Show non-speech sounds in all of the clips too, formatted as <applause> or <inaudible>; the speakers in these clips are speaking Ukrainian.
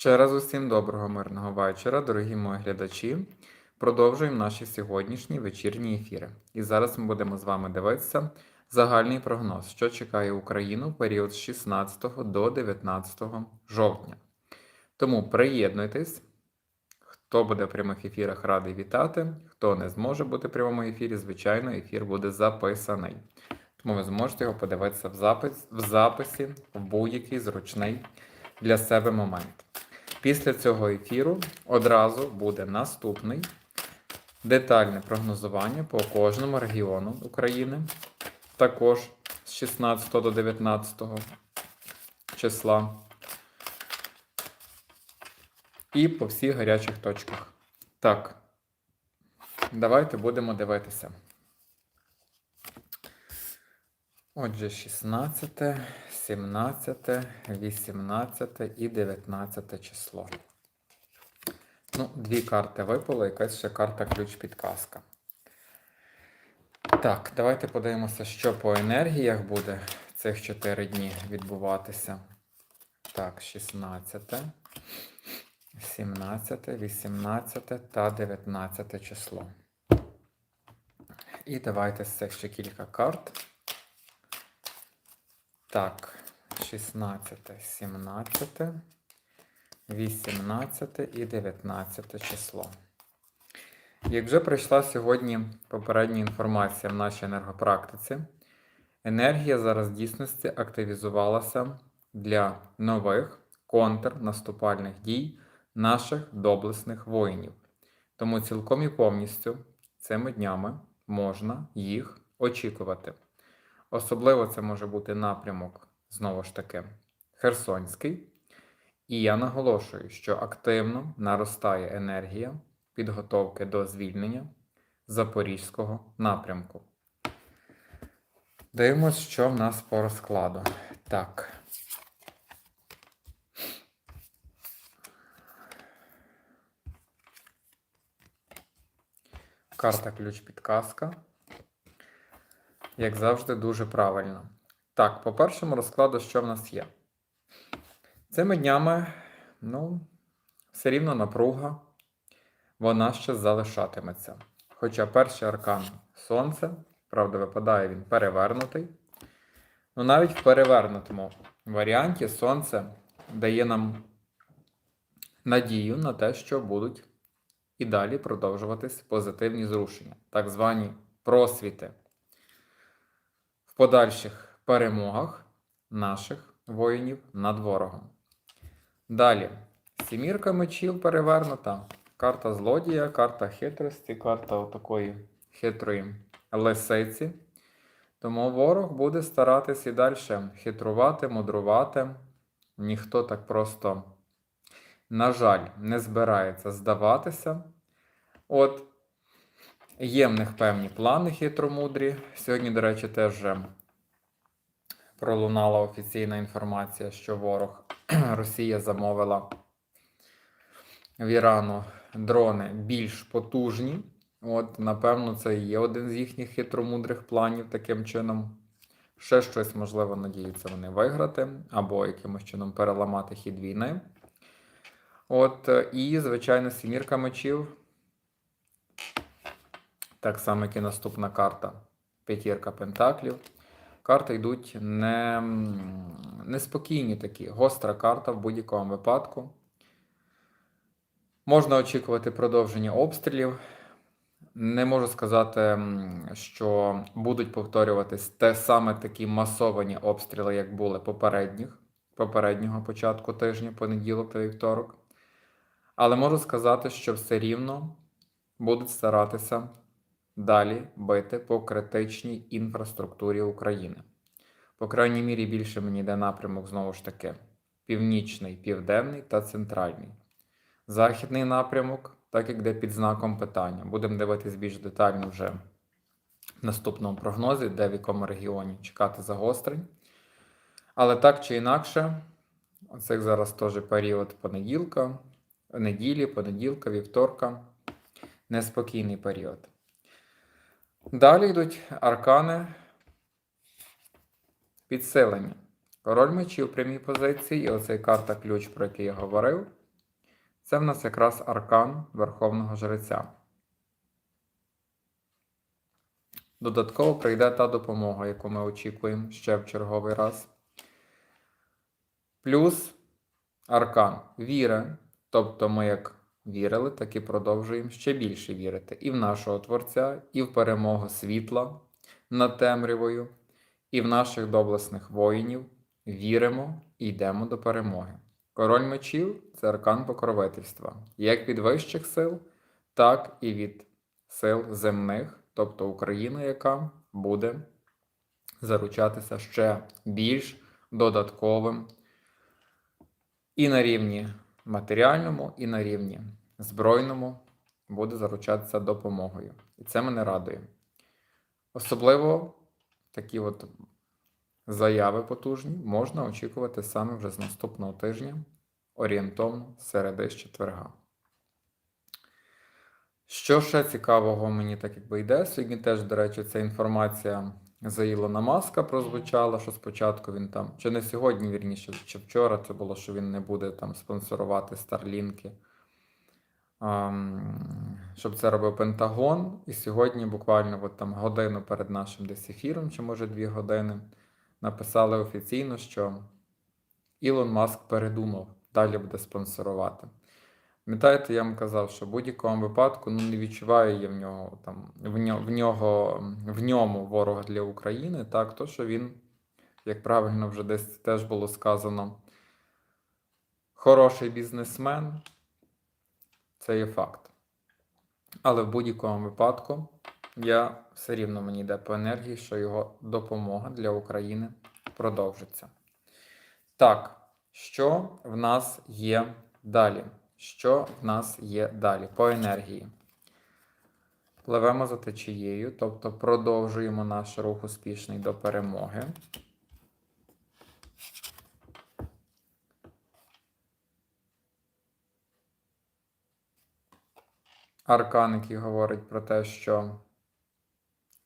Ще раз усім доброго мирного вечора, дорогі мої глядачі. Продовжуємо наші сьогоднішні вечірні ефіри. І зараз ми будемо з вами дивитися загальний прогноз, що чекає Україну в період з 16 до 19 жовтня. Тому приєднуйтесь. Хто буде в прямих ефірах, радий вітати. Хто не зможе бути в прямому ефірі, звичайно, ефір буде записаний. Тому ви зможете його подивитися в, запис, в записі в будь-який зручний для себе момент. Після цього ефіру одразу буде наступний детальне прогнозування по кожному регіону України, також з 16 до 19 числа. І по всіх гарячих точках. Так, давайте будемо дивитися. Отже, 16, 17, 18 і 19 число. Ну, дві карти випало, якась ще карта ключ-підказка. Так, давайте подивимося, що по енергіях буде цих 4 дні відбуватися. Так, 16, 17, 18 та 19 число. І давайте з цих ще кілька карт. Так, 16, 17, 18 і 19 число. Як вже прийшла сьогодні попередня інформація в нашій енергопрактиці, енергія зараз в дійсності активізувалася для нових контрнаступальних дій наших доблесних воїнів. Тому цілком і повністю цими днями можна їх очікувати. Особливо це може бути напрямок, знову ж таки, Херсонський. І я наголошую, що активно наростає енергія підготовки до звільнення Запорізького напрямку. Дивимось, що в нас по розкладу. Так. Карта ключ-підказка. Як завжди, дуже правильно. Так, по першому розкладу, що в нас є? Цими днями, ну, все рівно напруга, вона ще залишатиметься. Хоча перший аркан Сонце, правда, випадає він перевернутий. Ну, навіть в перевернутому варіанті Сонце дає нам надію на те, що будуть і далі продовжуватись позитивні зрушення, так звані просвіти подальших перемогах наших воїнів над ворогом. Далі, сімірка мечів перевернута, карта злодія, карта хитрості, карта такої хитрої лисиці. Тому ворог буде старатись і далі хитрувати, мудрувати. Ніхто так просто, на жаль, не збирається здаватися. От, є в них певні плани хитромудрі. Сьогодні, до речі, теж пролунала офіційна інформація, що ворог <clears throat> Росія замовила в Ірану дрони більш потужні. От, напевно, це і є один з їхніх хитромудрих планів таким чином. Ще щось, можливо, надіються вони виграти, або якимось чином переламати хід війни. От, і, звичайно, сімірка мечів. Так само, як і наступна карта. П'ятірка пентаклів. Карти йдуть не, неспокійні такі. Гостра карта в будь-якому випадку. Можна очікувати продовження обстрілів. Не можу сказати, що будуть повторюватись те саме такі масовані обстріли, як були попередніх, попереднього початку тижня, понеділок та вівторок. Але можу сказати, що все рівно будуть старатися далі бити по критичній інфраструктурі України. По крайній мірі, більше мені йде напрямок знову ж таки: північний, південний та центральний. Західний напрямок, так як йде під знаком питання. Будемо дивитись більш детально вже в наступному прогнозі, де в якому регіоні чекати загострень. Але так чи інакше, оце зараз теж період понеділка, неділі, понеділка, вівторка. Неспокійний період. Далі йдуть аркани підсилення. Король мечів в прямій позиції, і оцей карта ключ, про який я говорив. Це в нас якраз аркан Верховного Жреця. Додатково прийде та допомога, яку ми очікуємо ще в черговий раз. Плюс аркан віри. Тобто ми як вірили, так і продовжуємо ще більше вірити і в нашого Творця, і в перемогу світла над темрявою, і в наших доблесних воїнів. Віримо і йдемо до перемоги. Король мечів це аркан покровительства, як від вищих сил, так і від сил земних, тобто Україна, яка буде заручатися ще більш додатковим і на рівні матеріальному, і на рівні збройному буде заручатися допомогою. І це мене радує. Особливо такі от заяви потужні можна очікувати саме вже з наступного тижня, орієнтовно середи з четверга. Що ще цікавого мені так якби йде? Сьогодні теж, до речі, ця інформація за Ілона Маска прозвучала, що спочатку він там, чи не сьогодні, вірніше, чи вчора це було, що він не буде там спонсорувати Старлінки. Щоб це робив Пентагон. І сьогодні, буквально от там годину перед нашим десь ефіром, чи може дві години, написали офіційно, що Ілон Маск передумав, далі буде спонсорувати. Пам'ятаєте, я вам казав, що в будь-якому випадку ну, не відчуваю я в нього там в нього, в нього в ньому ворога для України, так, то що він, як правильно вже десь теж було сказано, хороший бізнесмен, це є факт. Але в будь-якому випадку я все рівно мені йде по енергії, що його допомога для України продовжиться. Так, що в нас є далі? Що в нас є далі по енергії? Пливемо за течією, тобто продовжуємо наш рух успішний до перемоги. Аркан, який говорить про те, що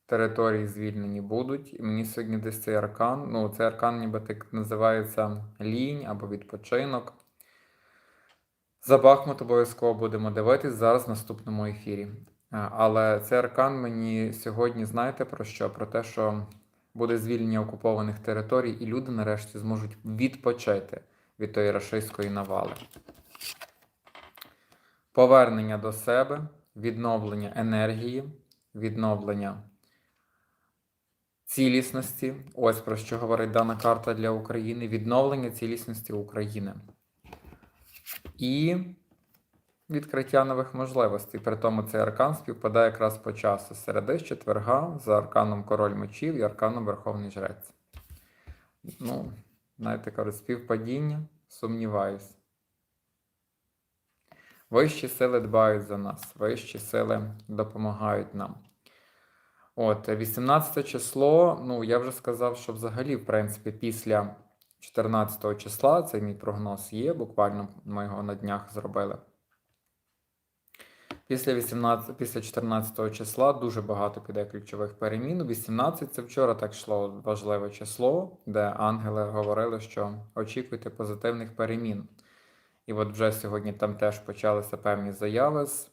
території звільнені будуть. І мені сьогодні десь цей аркан. Ну, цей аркан ніби так називається лінь або відпочинок. За Бахмут обов'язково будемо дивитись зараз в наступному ефірі. Але цей аркан мені сьогодні знаєте про що? Про те, що буде звільнення окупованих територій, і люди нарешті зможуть відпочити від тої рашистської навали. Повернення до себе, відновлення енергії, відновлення цілісності. Ось про що говорить дана карта для України. Відновлення цілісності України. І відкриття нових можливостей. При тому цей аркан співпадає якраз по часу середи з четверга за арканом Король мечів і арканом Верховний Жрець. Ну, знаєте, кажуть, співпадіння, сумніваюсь. Вищі сили дбають за нас, вищі сили допомагають нам. От, 18 число, ну, я вже сказав, що взагалі, в принципі, після 14 числа цей мій прогноз є, буквально ми його на днях зробили. Після 18, після 14 числа дуже багато піде ключових перемін. 18 це вчора так йшло важливе число, де ангели говорили, що очікуйте позитивних перемін. І от вже сьогодні там теж почалися певні заяви з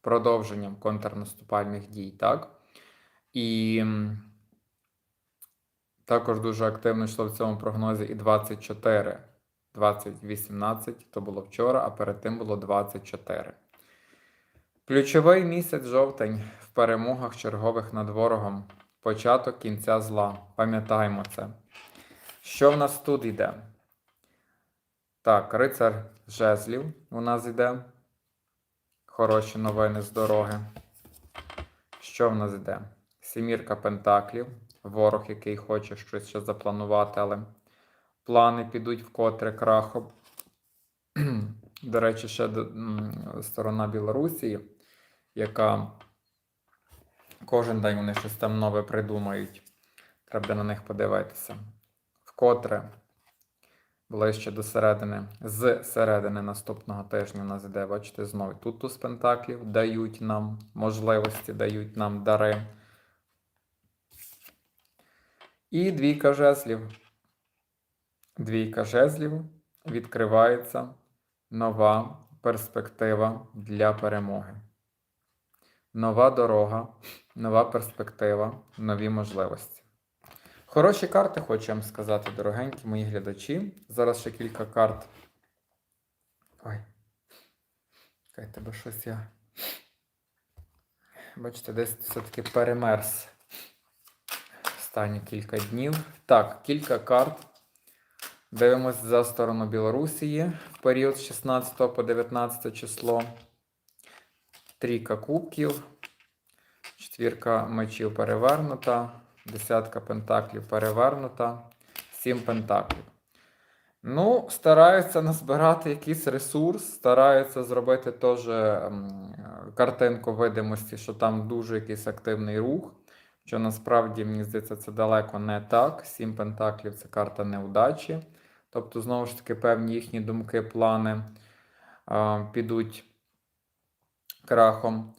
продовженням контрнаступальних дій, так? І також дуже активно йшло в цьому прогнозі і 24. 2018 то було вчора, а перед тим було 24. Ключовий місяць жовтень в перемогах чергових над ворогом. Початок кінця зла. Пам'ятаємо це. Що в нас тут йде? Так, рицар жезлів у нас йде. Хороші новини з дороги. Що в нас йде? Сімірка Пентаклів. Ворог, який хоче щось ще запланувати, але плани підуть вкотре крахом. <clears throat> До речі, ще сторона Білорусі, яка кожен день вони щось там нове придумають. Треба на них подивитися. Вкотре ближче до середини, з середини наступного тижня у нас іде, бачите, знову тут туз пентаклів дають нам можливості, дають нам дари. І двійка жезлів. Двійка жезлів відкривається нова перспектива для перемоги. Нова дорога, нова перспектива, нові можливості. Хороші карти, хочу вам сказати, дорогенькі мої глядачі. Зараз ще кілька карт. Ой. Чекай, тебе щось я. Бачите, десь все-таки перемерз останні кілька днів. Так, кілька карт. Дивимось за сторону Білорусії в період з 16 по 19 число. Трійка кубків, четвірка мечів перевернута, десятка пентаклів перевернута, сім пентаклів. Ну, стараються назбирати якийсь ресурс, стараються зробити теж ем, картинку видимості, що там дуже якийсь активний рух. Що насправді, мені здається, це далеко не так. Сім пентаклів це карта неудачі. Тобто, знову ж таки, певні їхні думки, плани а, підуть крахом.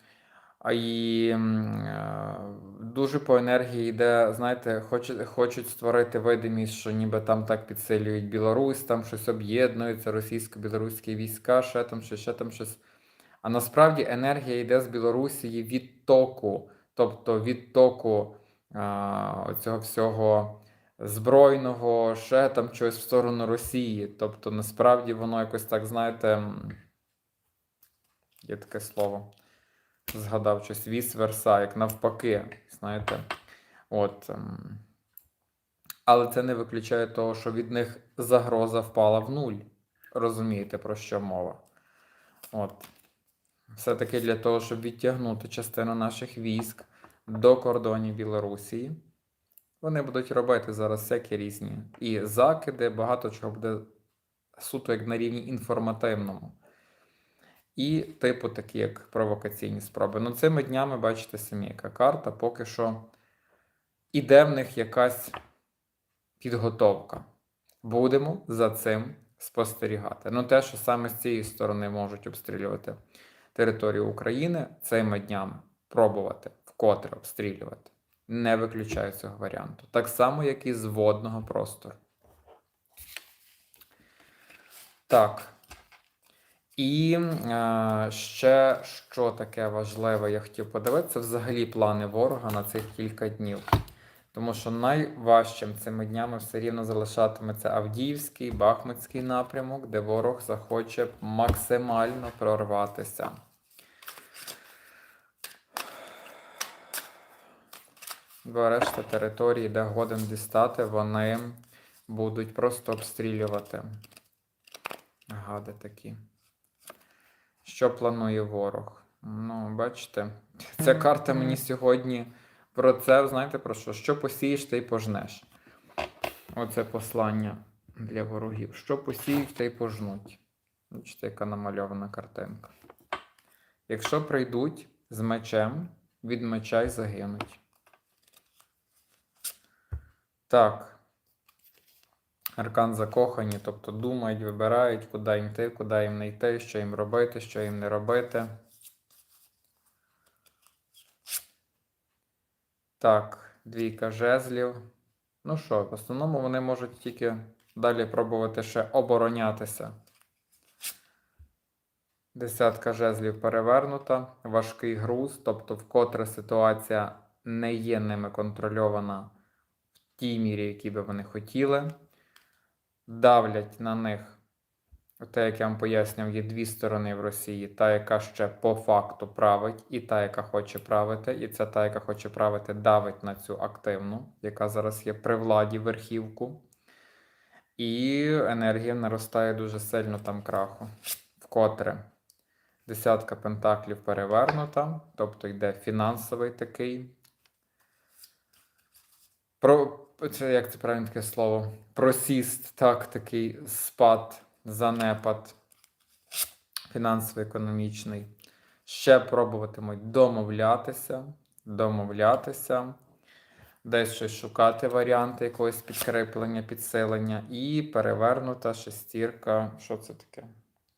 І е, дуже по енергії йде, знаєте, хочуть, хочуть створити видимість, що ніби там так підсилюють Білорусь, там щось об'єднується, російсько-білоруські війська, ще там щось, ще там щось. А насправді енергія йде з Білорусі відтоку, тобто відтоку а, цього всього збройного, ще там чогось в сторону Росії. Тобто, насправді воно якось так, знаєте, є таке слово. Згадав щось віс верса, як навпаки, знаєте. От. ем, Але це не виключає того, що від них загроза впала в нуль. Розумієте, про що мова? От. Все-таки для того, щоб відтягнути частину наших військ до кордонів Білорусі, вони будуть робити зараз всякі різні і закиди, багато чого буде суто як на рівні інформативному. І, типу, такі, як провокаційні спроби. Ну, цими днями бачите самі, яка карта, поки що іде в них якась підготовка. Будемо за цим спостерігати. Ну, те, що саме з цієї сторони можуть обстрілювати територію України, цими днями пробувати вкотре обстрілювати. Не виключаю цього варіанту. Так само, як і з водного простору. Так. І е, ще що таке важливе, я хотів подивитися, взагалі плани ворога на цих кілька днів. Тому що найважчим цими днями все рівно залишатиметься Авдіївський, Бахмутський напрямок, де ворог захоче максимально прорватися. Бо решта території, де годен дістати, вони будуть просто обстрілювати. Гади такі. Що планує ворог? Ну, бачите, ця карта мені сьогодні про це, знаєте про що? Що посієш, ти й пожнеш. Оце послання для ворогів. Що посіють, те й пожнуть. Бачите, яка намальована картинка. Якщо прийдуть з мечем, від меча й загинуть. Так. Аркан закохані, тобто думають, вибирають, куди їм йти, куди їм не йти, що їм робити, що їм не робити. Так, двійка жезлів. Ну що, в основному вони можуть тільки далі пробувати ще оборонятися. Десятка жезлів перевернута, важкий груз, тобто вкотре ситуація не є ними контрольована в тій мірі, які би вони хотіли. Давлять на них. Те, як я вам пояснював, є дві сторони в Росії: та, яка ще по факту править, і та, яка хоче правити. І ця та, яка хоче правити, давить на цю активну, яка зараз є при владі верхівку. І енергія наростає дуже сильно там краху. Вкотре. Десятка пентаклів перевернута, тобто йде фінансовий такий. Про, це як це правильно таке слово? Просіст, так, такий спад, занепад фінансово-економічний. Ще пробуватимуть домовлятися, домовлятися, десь щось шукати варіанти якогось підкріплення, підсилення. І перевернута шестірка. Що це таке?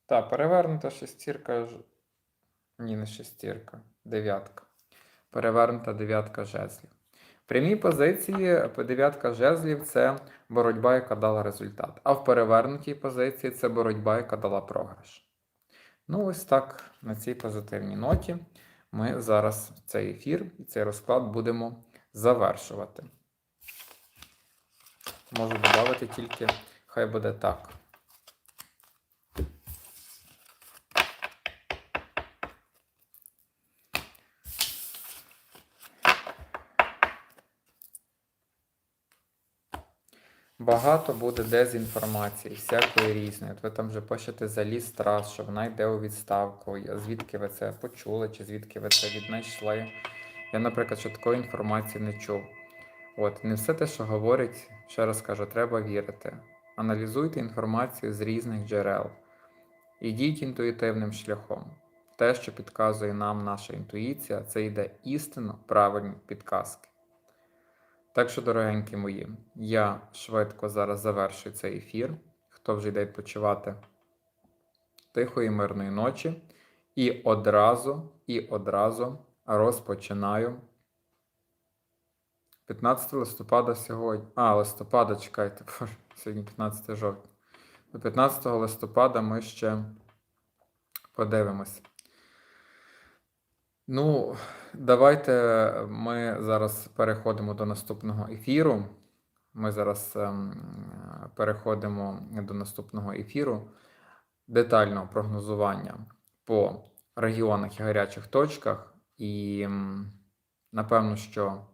Та, перевернута шестірка. Ні, не шестірка, дев'ятка. Перевернута дев'ятка жезлів. Прямій позиції по дев'ятка жезлів це боротьба, яка дала результат. А в перевернутій позиції це боротьба, яка дала програш. Ну, ось так, на цій позитивній ноті ми зараз цей ефір і цей розклад будемо завершувати. Можу додати тільки, хай буде так. Багато буде дезінформації, всякої різної. От ви там вже пишете за ліс трас, що вона йде у відставку. Звідки ви це почули, чи звідки ви це віднайшли? Я, наприклад, ще такої інформації не чув. От, не все те, що говорять, ще раз кажу, треба вірити. Аналізуйте інформацію з різних джерел. Ідіть інтуїтивним шляхом. Те, що підказує нам наша інтуїція, це йде істинно правильні підказки. Так що, дорогенькі мої, я швидко зараз завершую цей ефір. Хто вже йде відпочивати тихої, мирної ночі. І одразу, і одразу розпочинаю. 15 листопада сьогодні. А, листопада, чекайте, <laughs> сьогодні 15 жовтня. До 15 листопада ми ще подивимось. Ну, давайте ми зараз переходимо до наступного ефіру. Ми зараз ем, переходимо до наступного ефіру детального прогнозування по регіонах і гарячих точках. І м, напевно, що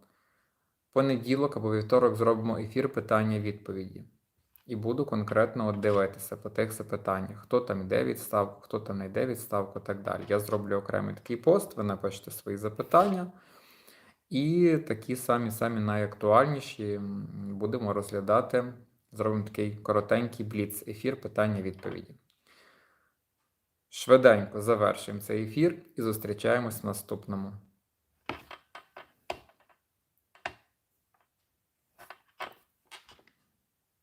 понеділок або вівторок зробимо ефір питання-відповіді. І буду конкретно от дивитися по тих запитаннях, хто там йде відставку, хто там не йде відставку і так далі. Я зроблю окремий такий пост, ви напишете свої запитання. І такі самі самі найактуальніші будемо розглядати. Зробимо такий коротенький бліц ефір питання-відповіді. Швиденько завершуємо цей ефір і зустрічаємось в наступному.